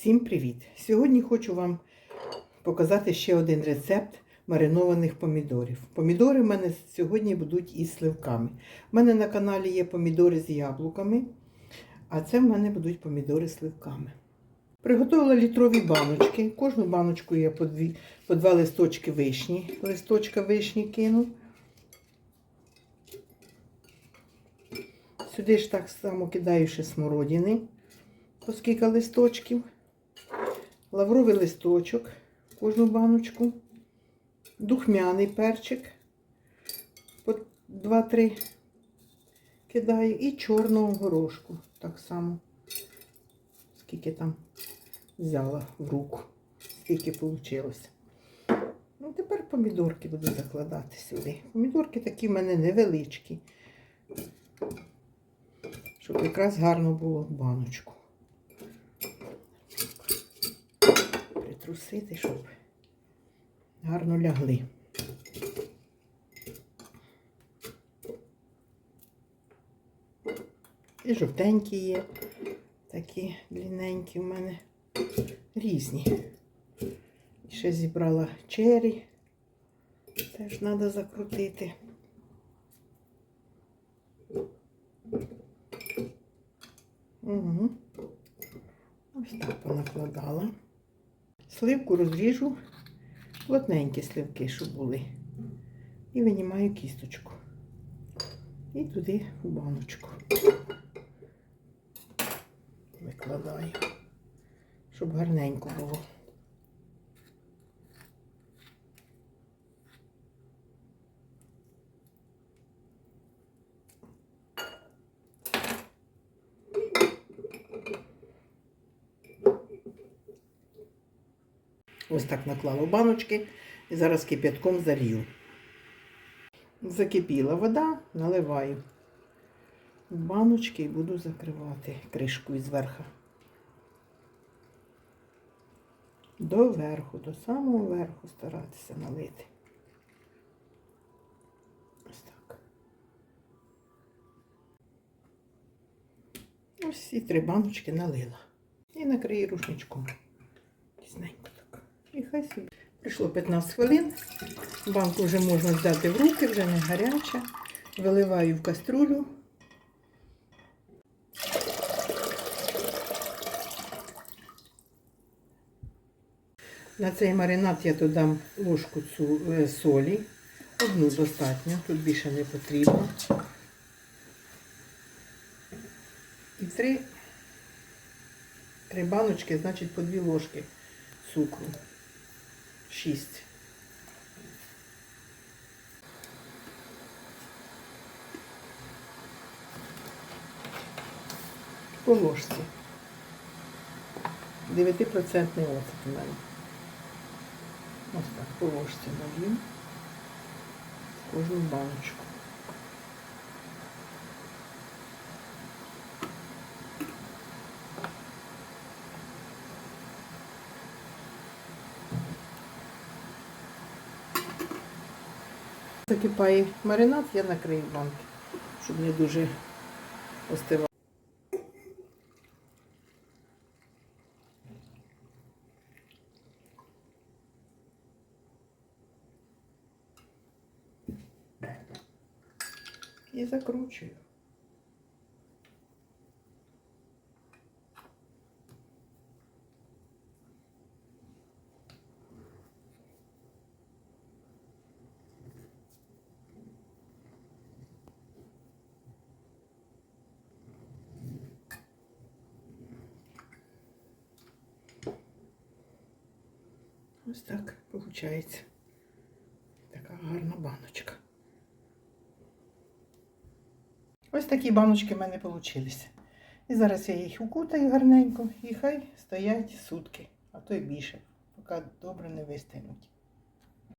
Всім привіт! Сьогодні хочу вам показати ще один рецепт маринованих помідорів. Помідори в мене сьогодні будуть із сливками. У мене на каналі є помідори з яблуками, а це в мене будуть помідори з сливками. Приготувала літрові баночки. Кожну баночку я по, дві, по два листочки вишні. Листочка вишні кину. Сюди ж так само кидаю ще смородини, по скільки листочків, лавровий листочок, кожну баночку, духмяний перчик, по 2-3 кидаю, і чорного горошку так само, скільки там взяла в руку, скільки вийшло. Ну, тепер помідорки буду закладати сюди. Помідорки такі в мене невеличкі щоб якраз гарно було баночку. Притрусити, щоб гарно лягли. І жовтенькі є, такі длинненькі в мене різні. І ще зібрала чері, теж треба закрутити. Угу. Ось так понакладала. Сливку розріжу, плотненькі сливки, щоб були. І винімаю кісточку. І туди в баночку. Викладаю, щоб гарненько було. Ось так наклала в баночки і зараз кип'ятком залью. Закипіла вода, наливаю баночки і буду закривати кришкою зверху. До верху, до самого верху старатися налити. Ось так. Ось і три баночки налила. І накрию рушничком. Хай собі. Прийшло 15 хвилин. Банку вже можна взяти в руки, вже не гаряча. Виливаю в каструлю. На цей маринад я додам ложку цу, е, солі. Одну достатньо, тут більше не потрібно. І три, три баночки, значить по дві ложки цукру. Шість. По ложці. 9% оцет у мене. Ось так, по ложці в кожну баночку. Закипає маринад, я накрию банки, щоб не дуже остивало. І закручую. Ось так виходить. Така гарна баночка. Ось такі баночки в мене вийшли. І зараз я їх укутаю гарненько і хай стоять сутки, а то й більше, поки добре не вистигнуть.